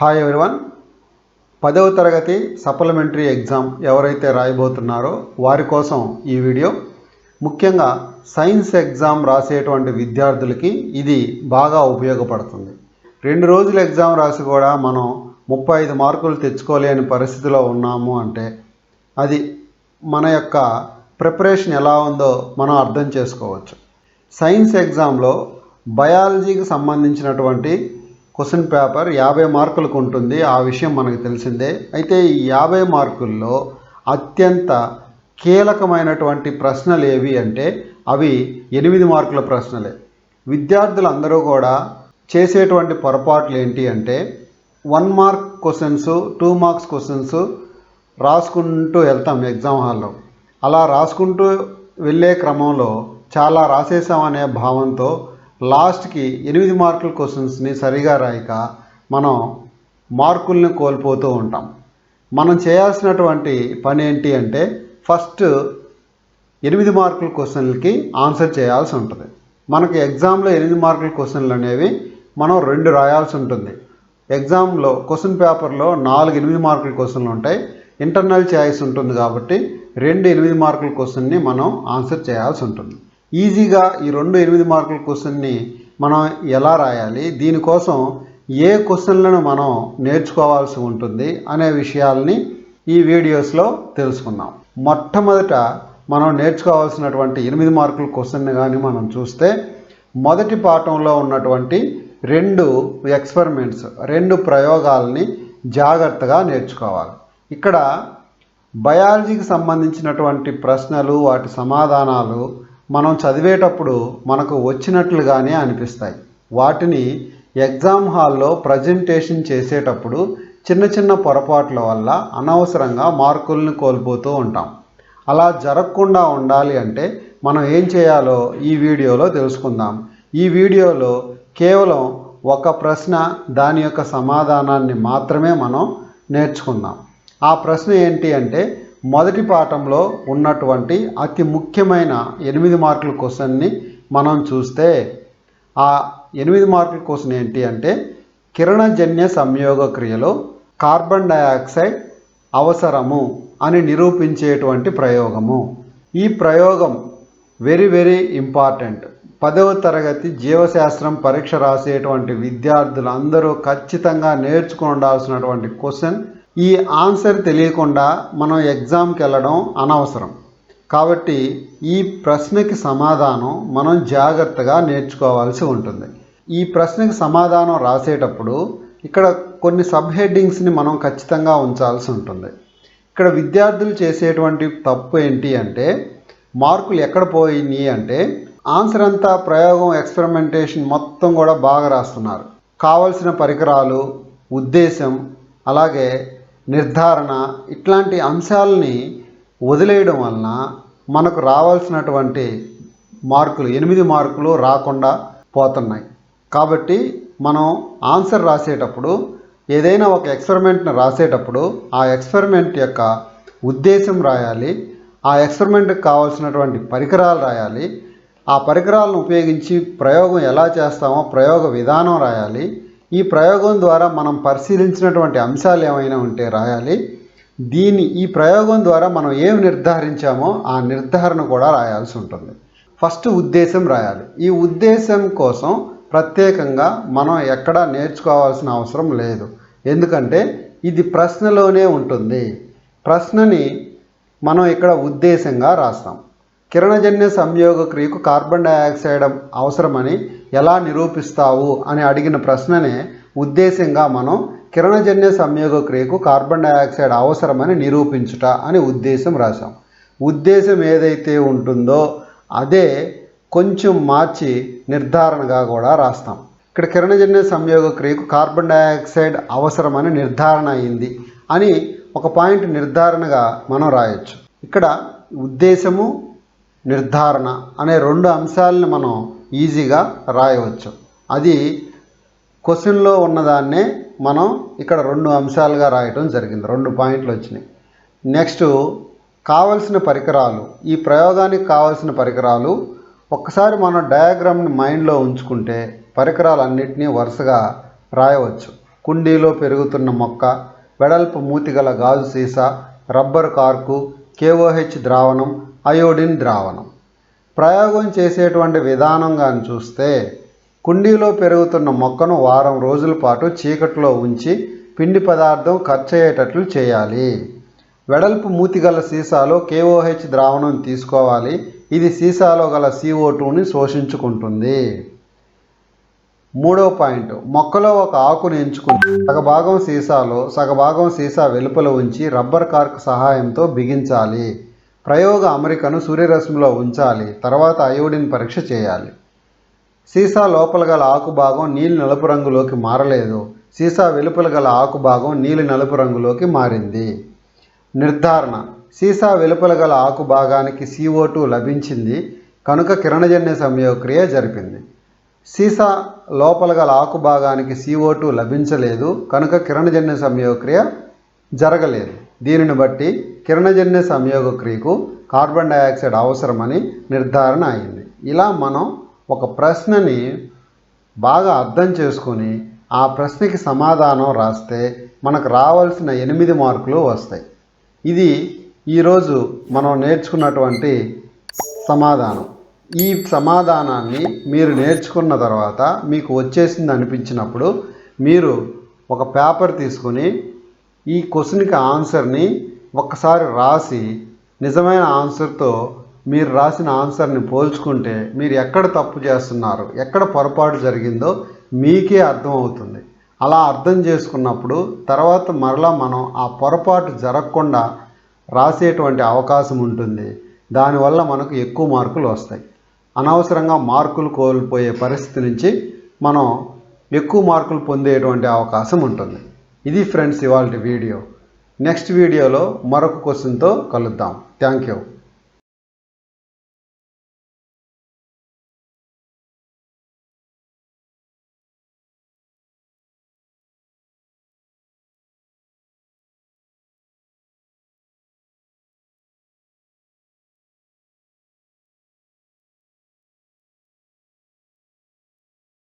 Hi everyone పదవ తరగతి supplementary exam ఎవరైతే రాయబోతున్నారో వారి కోసం ఈ వీడియో. ముఖ్యంగా సైన్స్ ఎగ్జామ్ రాసేటువంటి విద్యార్థులకి ఇది బాగా ఉపయోగపడుతుంది. రెండు రోజుల ఎగ్జామ్ రాసి కూడా మనం ముప్పై ఐదు మార్కులు తెచ్చుకోలేని పరిస్థితిలో ఉన్నాము అంటే అది మన యొక్క ప్రిపరేషన్ ఎలా ఉందో మనం అర్థం చేసుకోవచ్చు. సైన్స్ ఎగ్జామ్లో బయాలజీకి సంబంధించినటువంటి క్వశ్చన్ పేపర్ యాభై మార్కులకు ఉంటుంది ఆ విషయం మనకు తెలిసిందే. అయితే ఈ యాభై మార్కుల్లో అత్యంత కీలకమైనటువంటి ప్రశ్నలు ఏవి అంటే అవి ఎనిమిది మార్కుల ప్రశ్నలే. విద్యార్థులందరూ కూడా చేసేటువంటి పొరపాట్లు ఏంటి అంటే one mark questions two marks questions రాసుకుంటూ వెళ్తాం ఎగ్జామ్ హాల్లో. అలా రాసుకుంటూ వెళ్ళే క్రమంలో చాలా రాసేసామనే భావంతో లాస్ట్కి ఎనిమిది మార్కుల క్వశ్చన్స్ని సరిగా రాయక మనం మార్కుల్ని కోల్పోతూ ఉంటాం. మనం చేయాల్సినటువంటి పని ఏంటి అంటే ఫస్ట్ ఎనిమిది మార్కుల క్వశ్చన్లకి ఆన్సర్ చేయాల్సి ఉంటుంది. మనకి ఎగ్జామ్లో ఎనిమిది మార్కుల క్వశ్చన్లు అనేవి మనం రెండు రాయాల్సి ఉంటుంది. ఎగ్జామ్లో క్వశ్చన్ పేపర్లో నాలుగు ఎనిమిది మార్కుల క్వశ్చన్లు ఉంటాయి. ఇంటర్నల్ ఛాయిస్ ఉంటుంది కాబట్టి రెండు ఎనిమిది మార్కుల క్వశ్చన్ని మనం ఆన్సర్ చేయాల్సి ఉంటుంది. ఈజీగా ఈ రెండు ఎనిమిది మార్కుల క్వశ్చన్ని మనం ఎలా రాయాలి? దీనికోసం ఏ క్వశ్చన్లను మనం నేర్చుకోవాల్సి ఉంటుంది అనే విషయాల్ని ఈ వీడియోస్లో తెలుసుకుందాం. మొట్టమొదట మనం నేర్చుకోవాల్సినటువంటి ఎనిమిది మార్కుల క్వశ్చన్ కానీ మనం చూస్తే మొదటి పాఠంలో ఉన్నటువంటి రెండు ఎక్స్పెరిమెంట్స్ రెండు ప్రయోగాల్ని జాగ్రత్తగా నేర్చుకోవాలి. ఇక్కడ బయాలజీకి సంబంధించినటువంటి ప్రశ్నలు వాటి సమాధానాలు మనం చదివేటప్పుడు మనకు వచ్చినట్లుగానే అనిపిస్తాయి. వాటిని ఎగ్జామ్ హాల్లో ప్రజెంటేషన్ చేసేటప్పుడు చిన్న చిన్న పొరపాట్ల వల్ల అనవసరంగా మార్కుల్ని కోల్పోతూ ఉంటాం. అలా జరగకుండా ఉండాలి అంటే మనం ఏం చేయాలో ఈ వీడియోలో తెలుసుకుందాం. ఈ వీడియోలో కేవలం ఒక ప్రశ్న దాని యొక్క సమాధానాన్ని మాత్రమే మనం నేర్చుకుందాం. ఆ ప్రశ్న ఏంటి అంటే మొదటి పాఠంలో ఉన్నటువంటి అతి ముఖ్యమైన ఎనిమిది మార్కుల క్వశ్చన్ని మనం చూస్తే ఆ ఎనిమిది మార్కుల క్వశ్చన్ ఏంటి అంటే కిరణజన్య సంయోగ క్రియలో కార్బన్ డయాక్సైడ్ అవసరము అని నిరూపించేటువంటి ప్రయోగము. ఈ ప్రయోగం వెరీ వెరీ ఇంపార్టెంట్. పదవ తరగతి జీవశాస్త్రం పరీక్ష రాసేటువంటి విద్యార్థులు అందరూ ఖచ్చితంగా నేర్చుకుని ఉండాల్సినటువంటి క్వశ్చన్ ఈ ఆన్సర్ తెలియకుండా మనం ఎగ్జామ్కి వెళ్ళడం అనవసరం. కాబట్టి ఈ ప్రశ్నకి సమాధానం మనం జాగ్రత్తగా నేర్చుకోవాల్సి ఉంటుంది. ఈ ప్రశ్నకి సమాధానం రాసేటప్పుడు ఇక్కడ కొన్ని సబ్ హెడ్డింగ్స్ని మనం ఖచ్చితంగా ఉంచాల్సి ఉంటుంది. ఇక్కడ విద్యార్థులు చేసేటువంటి తప్పు ఏంటి అంటే మార్కులు ఎక్కడ పోయినాయి అంటే ఆన్సర్ అంతా ప్రయోగం ఎక్స్పెరిమెంటేషన్ మొత్తం కూడా బాగా రాస్తున్నారు. కావలసిన పరికరాలు ఉద్దేశం అలాగే నిర్ధారణ ఇట్లాంటి అంశాలని వదిలేయడం వలన మనకు రావాల్సినటువంటి మార్కులు ఎనిమిది మార్కులు రాకుండా పోతున్నాయి. కాబట్టి మనం ఆన్సర్ రాసేటప్పుడు ఏదైనా ఒక ఎక్స్పెరిమెంట్ని రాసేటప్పుడు ఆ ఎక్స్పెరిమెంట్ యొక్క ఉద్దేశం రాయాలి ఆ ఎక్స్పెరిమెంట్కి కావాల్సినటువంటి పరికరాలు రాయాలి ఆ పరికరాలను ఉపయోగించి ప్రయోగం ఎలా చేస్తామో ప్రయోగ విధానం రాయాలి ఈ ప్రయోగం ద్వారా మనం పరిశీలించినటువంటి అంశాలు ఏమైనా ఉంటే రాయాలి. దీని ఈ ప్రయోగం ద్వారా మనం ఏం నిర్ధారించామో ఆ నిర్ధారణ కూడా రాయాల్సి ఉంటుంది. ఫస్ట్ ఉద్దేశం రాయాలి. ఈ ఉద్దేశం కోసం ప్రత్యేకంగా మనం ఎక్కడా నేర్చుకోవాల్సిన అవసరం లేదు. ఎందుకంటే ఇది ప్రశ్నలోనే ఉంటుంది. ప్రశ్నని మనం ఇక్కడ ఉద్దేశంగా రాస్తాం. కిరణజన్య సంయోగ క్రియకు కార్బన్ డయాక్సైడ్ అవసరమని ఎలా నిరూపిస్తావు అని అడిగిన ప్రశ్ననే ఉద్దేశంగా మనం కిరణజన్య సంయోగ క్రియకు కార్బన్ డయాక్సైడ్ అవసరమని నిరూపించుట అని ఉద్దేశం రాశాం. ఉద్దేశం ఏదైతే ఉంటుందో అదే కొంచెం మార్చి నిర్ధారణగా కూడా రాస్తాం. ఇక్కడ కిరణజన్య సంయోగ క్రియకు కార్బన్ డయాక్సైడ్ అవసరమని నిర్ధారణ అయింది అని ఒక పాయింట్ నిర్ధారణగా మనం రాయొచ్చు. ఇక్కడ ఉద్దేశము నిర్ధారణ అనే రెండు అంశాలని మనం ఈజీగా రాయవచ్చు. అది క్వశ్చన్లో ఉన్నదాన్నే మనం ఇక్కడ రెండు అంశాలుగా రాయటం జరిగింది. రెండు పాయింట్లు వచ్చినాయి. నెక్స్ట్ కావలసిన పరికరాలు. ఈ ప్రయోగానికి కావలసిన పరికరాలు ఒక్కసారి మనం డయాగ్రామ్ని మైండ్లో ఉంచుకుంటే పరికరాలన్నింటినీ వరుసగా రాయవచ్చు. కుండీలో పెరుగుతున్న మొక్క వెడల్పు మూతిగల గాజు సీసా రబ్బర్ కార్కు కేఓహెచ్ ద్రావణం అయోడిన్ ద్రావణం. ప్రయోగం చేసేటువంటి విధానం కానీ చూస్తే కుండీలో పెరుగుతున్న మొక్కను వారం రోజుల పాటు చీకట్లో ఉంచి పిండి పదార్థం ఖర్చయ్యేటట్లు చేయాలి. వెడల్పు మూతి గల సీసాలో కేఓహెచ్ ద్రావణం తీసుకోవాలి. ఇది సీసాలో గల సిఓ టూని శోషించుకుంటుంది. మూడో పాయింట్. మొక్కలో ఒక ఆకును ఎంచుకుని సగభాగం సీసాలో సగభాగం సీసా వెలుపల ఉంచి రబ్బర్ కార్క్ సహాయంతో బిగించాలి. ప్రయోగ అమరికను సూర్యరశ్మిలో ఉంచాలి తర్వాత అయోడిన్ పరీక్ష చేయాలి. సీసా లోపల గల ఆకు భాగం నీలి నలుపు రంగులోకి మారలేదు. సీసా వెలుపల గల ఆకు భాగం నీలి నలుపు రంగులోకి మారింది. నిర్ధారణ. సీసా వెలుపల గల ఆకు భాగానికి సిఓ టూ లభించింది. కనుక కిరణజన్య సంయోక్రియ జరిపింది. సీసా లోపల గల ఆకు భాగానికి సిఓ టూ లభించలేదు. కనుక కిరణజన్య సంయోక్రియ జరగలేదు. దీనిని బట్టి కిరణజన్య సంయోగక్రియకు కార్బన్ డయాక్సైడ్ అవసరమని నిర్ధారణ అయింది. ఇలా మనం ఒక ప్రశ్నని బాగా అర్థం చేసుకొని ఆ ప్రశ్నకి సమాధానం రాస్తే మనకు రావాల్సిన ఎనిమిది మార్కులు వస్తాయి. ఇది ఈరోజు మనం నేర్చుకున్నటువంటి సమాధానం. ఈ సమాధానాన్ని మీరు నేర్చుకున్న తర్వాత మీకు వచ్చేసింది అనిపించినప్పుడు మీరు ఒక పేపర్ తీసుకొని ఈ క్వశ్చన్కి ఆన్సర్ని ఒక్కసారి రాసి నిజమైన ఆన్సర్తో మీరు రాసిన ఆన్సర్ని పోల్చుకుంటే మీరు ఎక్కడ తప్పు చేస్తున్నారు ఎక్కడ పొరపాటు జరిగిందో మీకే అర్థమవుతుంది. అలా అర్థం చేసుకున్నప్పుడు తర్వాత మరలా మనం ఆ పొరపాటు జరగకుండా రాసేటువంటి అవకాశం ఉంటుంది. దానివల్ల మనకు ఎక్కువ మార్కులు వస్తాయి. అనవసరంగా మార్కులు కోల్పోయే పరిస్థితి నుంచి మనం ఎక్కువ మార్కులు పొందేటువంటి అవకాశం ఉంటుంది. ఇది ఫ్రెండ్స్ ఇవాళ వీడియో. నెక్స్ట్ వీడియోలో మరొక క్వశ్చన్తో కలుద్దాం. Thank you.